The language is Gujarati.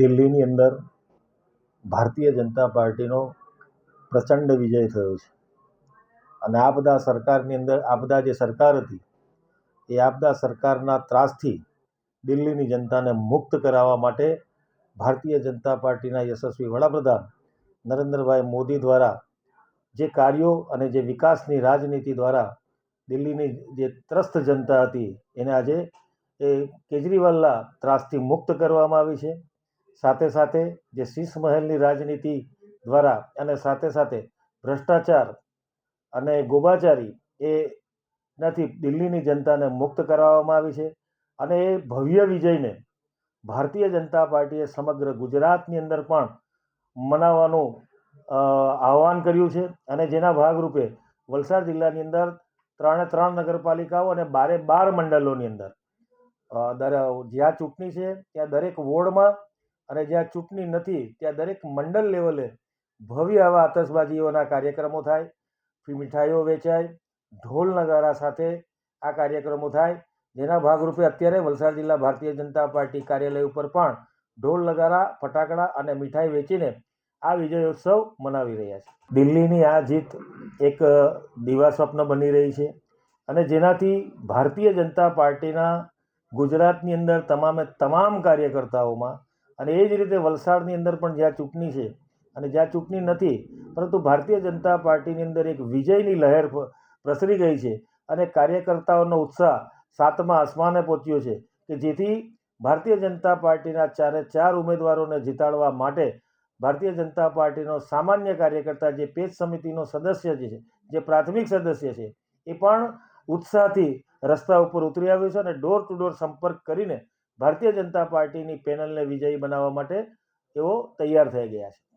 દિલ્હીની અંદર ભારતીય જનતા પાર્ટીનો પ્રચંડ વિજય થયો છે. અને આ બધા સરકારની અંદર, આ બધા જે સરકાર હતી, એ આપદા સરકારના ત્રાસથી દિલ્હીની જનતાને મુક્ત કરાવવા માટે ભારતીય જનતા પાર્ટીના યશસ્વી વડાપ્રધાન નરેન્દ્રભાઈ મોદી દ્વારા જે કાર્યો અને જે વિકાસની રાજનીતિ દ્વારા દિલ્હીની જે ત્રસ્ત જનતા હતી, એને આજે એ કેજરીવાલના ત્રાસથી મુક્ત કરવામાં આવી છે. સાથે સાથે જે શીશ મહેલની રાજનીતિ દ્વારા અને સાથે સાથે ભ્રષ્ટાચાર અને ગોબાચારી એ નથી દિલ્હીની જનતાને મુક્ત કરાવવામાં આવી છે અને એ ભવ્ય વિજયને ભારતીય જનતા પાર્ટીએ સમગ્ર ગુજરાતની અંદર પણ મનાવવાનું આહવાન કર્યું છે અને જેના ભાગરૂપે વલસાડ જિલ્લાની અંદર ત્રણે ત્રણ નગરપાલિકાઓ અને બારે બાર મંડળોની અંદર જ્યાં ચૂંટણી છે ત્યાં દરેક વોર્ડમાં અને જ્યાં ચૂંટણી નથી, ત્યાં દરેક મંડળ લેવલે ભવ્ય આવા આતશબાજીઓના કાર્યક્રમો થાય મીઠાઈઓ વેચાય, ઢોલ નગારા સાથે આ કાર્યક્રમો થાય. જેના ભાગરૂપે અત્યારે વલસાડ જિલ્લા ભારતીય જનતા પાર્ટી કાર્યાલય ઉપર પણ ઢોલ નગારા, ફટાકડા અને મીઠાઈ વેચીને આ વિજયોત્સવ મનાવી રહ્યા છે. દિલ્હીની આ જીત એક દિવા સ્વપ્ન બની રહી છે અને જેનાથી ભારતીય જનતા પાર્ટીના ગુજરાતની અંદર તમામે તમામ કાર્યકર્તાઓમાં અને એ જ રીતે વલસાડની અંદર પણ જ્યાં ચૂંટણી છે અને જ્યાં ચૂંટણી નથી, પરંતુ ભારતીય જનતા પાર્ટીની અંદર એક વિજયની લહેર પ્રસરી ગઈ છે અને કાર્યકર્તાઓનો ઉત્સાહ સાતમા આસમાને પહોંચ્યો છે કે જેથી ભારતીય જનતા પાર્ટીના ચારે ચાર ઉમેદવારોને જીતાડવા માટે ભારતીય જનતા પાર્ટીનો સામાન્ય કાર્યકર્તા જે પેજ સમિતિનો સદસ્ય જે છે, જે પ્રાથમિક સદસ્ય છે, એ પણ ઉત્સાહથી રસ્તા ઉપર ઉતરી આવ્યો છે અને ડોર ટુ ડોર સંપર્ક કરીને ભારતીય જનતા પાર્ટીની પેનલને વિજયી બનાવવા માટે તેઓ તૈયાર થઈ ગયા છે.